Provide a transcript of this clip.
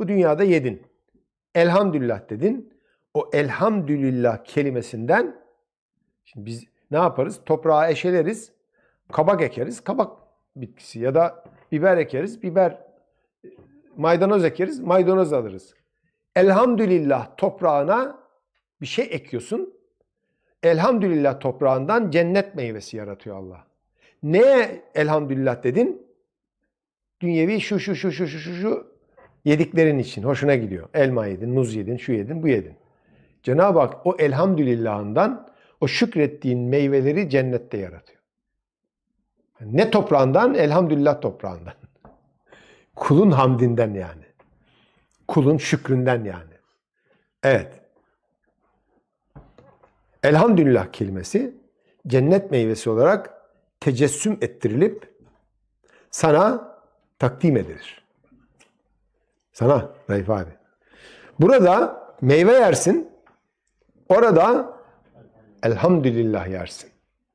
Bu dünyada yedin. Elhamdülillah dedin. O elhamdülillah kelimesinden şimdi biz ne yaparız? Toprağa eşeleriz. Kabak ekeriz. Kabak bitkisi ya da biber ekeriz. Biber maydanoz ekeriz. Maydanoz alırız. Elhamdülillah toprağına bir şey ekiyorsun. Elhamdülillah toprağından cennet meyvesi yaratıyor Allah. Neye elhamdülillah dedin? Dünyevi şu şu şu şu şu şu yediklerin için hoşuna gidiyor. Elma yedin, muz yedin, şu yedin, bu yedin. Cenab-ı Hak o elhamdülillahından o şükrettiğin meyveleri cennette yaratıyor. Ne toprağından? Elhamdülillah toprağından. Kulun hamdinden yani. Kulun şükründen yani. Evet. Elhamdülillah kelimesi cennet meyvesi olarak tecessüm ettirilip sana takdim edilir. Sana Raif abi. Burada meyve yersin. Orada elhamdülillah yersin.